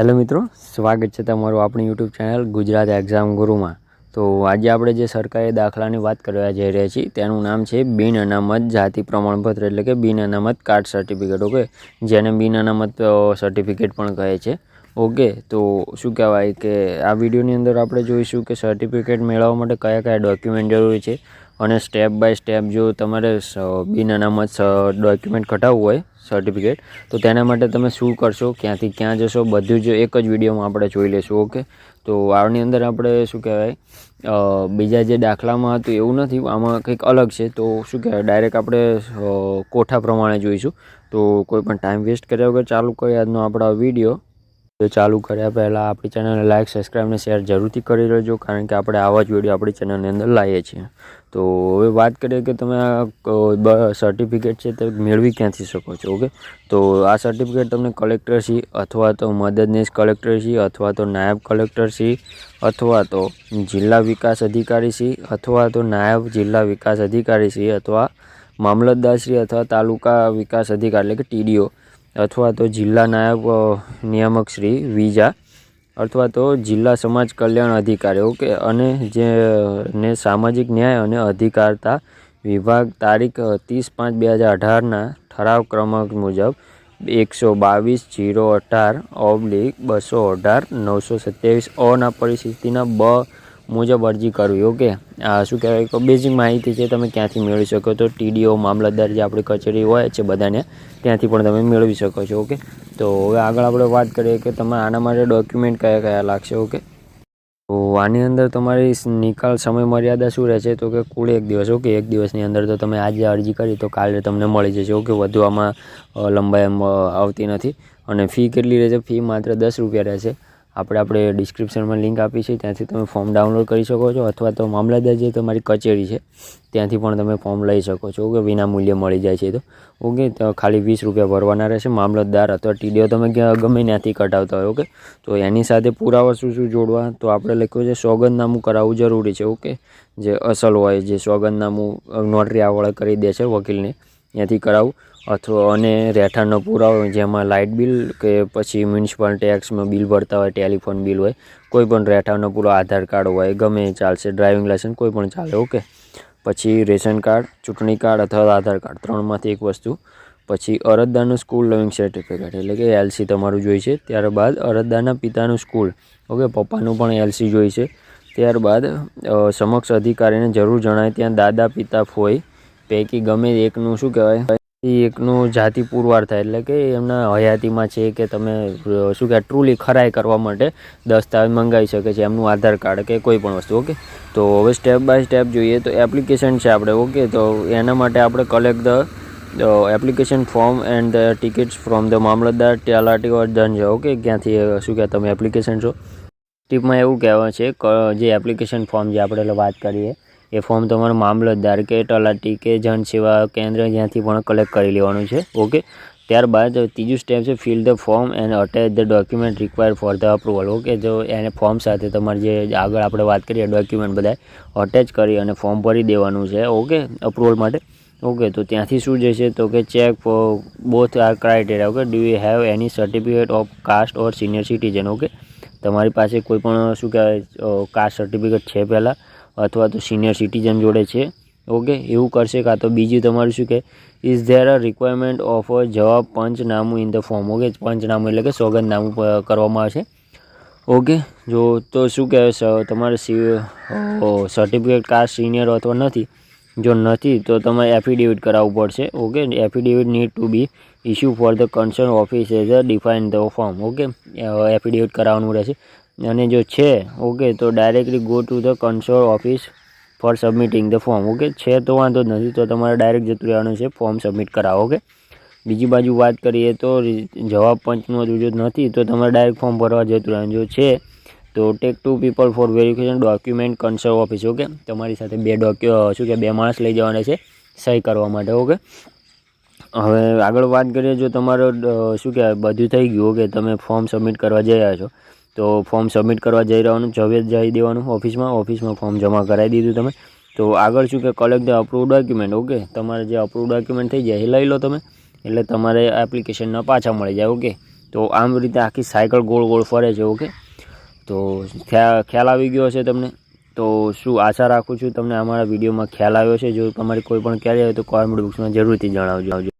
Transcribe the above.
Hello મિત્રો, સ્વાગત છે તમારું આપણી યુટ્યુબ ચેનલ ગુજરાત એક્ઝામ ગુરુમાં તો આજે આપણે જે સરકારી દાખલાની વાત કરવા જઈ રહ્યા છીએ, તેનું નામ છે બિન અનામત જાતિ પ્રમાણપત્ર, એટલે કે બિન અનામત કાર્ડ સર્ટિફિકેટ ઓકે? જેને બિન અનામત સર્ટિફિકેટ પણ કહે છે. ઓકે, તો શું કહેવાય કે આ વિડીયોની અંદર આપણે જોઈશું કે સર્ટિફિકેટ મેળવવા માટે કયા કયા ડોક્યુમેન્ટ જરૂરી છે. અને સ્ટેપ બાય સ્ટેપ જો તમારે બિન અનામત ડોક્યુમેન્ટ કઢાવવું હોય સર્ટિફિકેટ તો તેના માટે તમે શું કરશો? ક્યાંથી ક્યાં જશો? બધું જ એક જ વિડીયોમાં આપણે જોઈ લઈશું ઓકે તો આની અંદર આપણે શું કહેવાય? બીજા જે દાખલામાં હતું એવું નથી, આમાં કંઈક અલગ છે. તો શું કહેવાય? ડાયરેક્ટ આપણે કોઠા પ્રમાણે જોઈશું. તો કોઈ પણ ટાઈમ વેસ્ટ કર્યા વગર ચાલુ કરીએ આજનો આપણો વીડિયો તો ચાલુ કર્યા પહેલાં આપણી ચેનલને લાઇક સબસ્ક્રાઈબ અને શેર જરૂરથી કરી લેજો કારણ કે આપણે આવા જ વીડિયો આપણી ચેનલની અંદર લાવીએ છીએ. તો હવે વાત કરીએ કે તમે આ સર્ટિફિકેટ છે તે મેળવી ક્યાંથી શકો છો ઓકે તો આ સર્ટિફિકેટ તમને કલેક્ટરશ્રી અથવા તો મદદનીશ કલેક્ટરશ્રી અથવા તો નાયબ કલેક્ટરશ્રી અથવા તો જિલ્લા વિકાસ અધિકારીશ્રી અથવા તો નાયબ જિલ્લા વિકાસ અધિકારીશ્રી અથવા મામલતદારશ્રી અથવા તાલુકા વિકાસ અધિકારી એટલે કે ટીડીઓ અથવા તો જિલ્લા નાયબ નિયામક શ્રી વિજા, અથવા તો જિલ્લા સમાજ કલ્યાણ અધિકારી ઓકે અને જે, ને સામાજિક ન્યાય અને અધિકારતા વિભાગ તારીખ ત્રીસ પાંચ બે હજાર અઢારના ઠરાવ ક્રમાંક મુજબ એકસો બાવીસ જીરો અઢાર ઓબ્લિક બસો અઢાર નવસો સત્યાવીસ અના પરિસ્થિતિના બ મુજબ અરજી કરવી ઓકે શું કહેવાય? બેઝિક માહિતી છે, તમે ક્યાંથી મેળવી શકો તો ટીડીઓ મામલતદાર જે આપણી કચેરી હોય છે બધાને, ત્યાંથી પણ તમે મેળવી શકો છો ઓકે તો હવે આગળ આપણે વાત કરીએ કે તમે આના માટે ડોક્યુમેન્ટ કયા કયા લાગશે ઓકે તો આની અંદર તમારી નિકાલ સમય મર્યાદા શું રહેશે? તો કે કુલ એક દિવસ ઓકે એક દિવસની અંદર તો તમે આજે અરજી કરી, તો કાલે તમને મળી જશે ઓકે વધુ આમાં લંબાઈ આવતી નથી. અને ફી કેટલી રહેશે? ફી માત્ર દસ રૂપિયા રહેશે. આપણે આપણે ડિસ્ક્રિપ્શનમાં લિંક આપી છે, ત્યાંથી તમે ફોર્મ ડાઉનલોડ કરી શકો છો, અથવા તો મામલતદાર જે તમારી કચેરી છે, ત્યાંથી પણ તમે ફોર્મ લઈ શકો છો, ઓકે? વિના મૂલ્યે મળી જાય છે તો. ઓકે, તો ખાલી વીસ રૂપિયા ભરવાના રહેશે. મામલતદાર અથવા ટીડીઓ તમે ગમે ત્યાંથી કઢાવતા હોય, ઓકે? તો એની સાથે પુરાવા શું શું જોડવા? તો આપણે લખ્યું છે, સોગંદનામું કરાવવું જરૂરી છે, ઓકે? જે અસલ હોય, જે સોગંદનામું નોટરી આવડે કરી દે છે વકીલને. ત્યાંથી કરાવું. અથવા અને રહેઠાણનો પુરાવો જેમાં લાઇટ બિલ કે પછી મ્યુનિસિપલ ટેક્સમાં બિલ ભરતા હોય, ટેલિફોન બિલ હોય, કોઈ પણ રહેઠાણનો પૂરો આધાર કાર્ડ હોય, ગમે ચાલશે. ડ્રાઇવિંગ લાઇસન્સ કોઈ પણ ચાલે, ઓકે. પછી રેશન કાર્ડ, ચૂંટણી કાર્ડ અથવા આધાર કાર્ડ, ત્રણમાંથી એક વસ્તુ. પછી અરજદારનું સ્કૂલ લવિંગ સર્ટિફિકેટ, એટલે કે એલસી તમારું જોઈશે ત્યારબાદ અરજદારના પિતાનું સ્કૂલ, ઓકે. પપ્પાનું પણ એલસી જોઈશે ત્યારબાદ સમક્ષ અધિકારીને જરૂર જણાય, ત્યાં દાદા પિતા ફોઈ પૈકી ગમે એકનું શું કહેવાય? એકનું જાતિ પુરવાર થાય. એટલે કે એમના હયાતીમાં છે કે તમે શું કહેવાય ટ્રુલી ખરાઈ કરવા માટે દસ્તાવેજ મંગાવી શકે છે એમનું આધાર કાર્ડ કે કોઈ પણ વસ્તુ, ઓકે? તો હવે સ્ટેપ બાય સ્ટેપ જોઈએ તો એપ્લિકેશન છે આપણે, ઓકે? તો એના માટે આપણે collect the application form and the tickets from the mamlatdar talati or દંડ છે, ઓકે? ક્યાંથી શું કહેવાય, તમે એપ્લિકેશન છો? ટીપમાં એવું કહેવાય છે જે એપ્લિકેશન ફોર્મ જે આપણે વાત કરીએ એ ફોર્મ તમારો મામલતદાર કે તલાટી કે જન સેવા કેન્દ્ર જ્યાંથી પણ કલેક્ટ કરી લેવાનું છે. ઓકે ત્યારબાદ ત્રીજું સ્ટેપ છે fill the form and attach the document require for the approval okay જો એને ફોર્મ સાથે તમારે જે આગળ આપણે વાત કરીએ ડોક્યુમેન્ટ બધા અટેચ કરી અને ફોર્મ ભરી દેવાનું છે. ઓકે અપ્રુવલ માટે. ઓકે તો ત્યાંથી શું જશે? તો કે check both are criteria okay do you have any certificate of caste or senior citizen okay તમારી પાસે કોઈ પણ શું કહેવાય કાસ્ટ સર્ટિફિકેટ છે પહેલાં? અથવા તો સિનિયર સિટીઝન જોડે છે. ઓકે એવું કરશે કાં તો બીજું તમારું શું કે is there a requirement of a જવાબ પંચનામું ઇન ધ ફોર્મ ઓકે પંચનામું એટલે કે સોગંદનામું કરવામાં આવશે. ઓકે જો, તો શું કહેવાય, સ- તમારે સર્ટિફિકેટ કાસ્ટ સિનિયર અથવા નથી. જો નથી, તો તમારે એફિડેવિટ કરાવવું પડશે. Okay affidavit need to be issue for the concern office as a define the form okay affidavit કરાવવાનું રહેશે. અને જો છે ઓકે તો directly go to the console office for submitting the form okay છે તો વાંધો નથી, તો તમારે ડાયરેક્ટ જતું રહેવાનું છે ફોર્મ સબમિટ કરાવો ઓકે બીજી બાજુ વાત કરીએ તો જવાબ પંચનો જો નથી, તો તમારે ડાયરેક્ટ ફોર્મ ભરવા જતું રહેવાનું. જો છે, તો take to people for verification document conserve office okay તમારી સાથે બે ડોક્યુ શું કે બે માણસ લઈ જવાના છે, સહી કરવા માટે ઓકે હવે આગળ વાત કરીએ, જો તમારો શું કહેવાય, બધું થઈ ગયું ઓકે તમે ફોર્મ સબમિટ કરવા જઈ રહ્યા છો. તો ફોર્મ સબમિટ કરવા જઈ રહેવાનું જવે જઈ દેવાનું ઓફિસમાં ઓફિસમાં ફોર્મ જમા કરાવી દીધું તમે. તો આગળ શું કે collect the approve document okay તમારે જે અપ્રુવ ડોક્યુમેન્ટ થઈ જાય એ લઈ લો તમે. એટલે તમારે એપ્લિકેશનના પાછા મળી જાય ઓકે તો આમ રીતે આખી સાયકલ ગોળ ગોળ ફરે છે ઓકે તો ખ્યા- ખ્યાલ આવી ગયો હશે તમને? તો શું આશા રાખું છું તમને અમારા વિડીયોમાં ખ્યાલ આવ્યો છે જો તમારી કોઈ પણ ક્યારે હોય તો કોમેન્ટ બોક્સમાં જરૂરથી જણાવજો.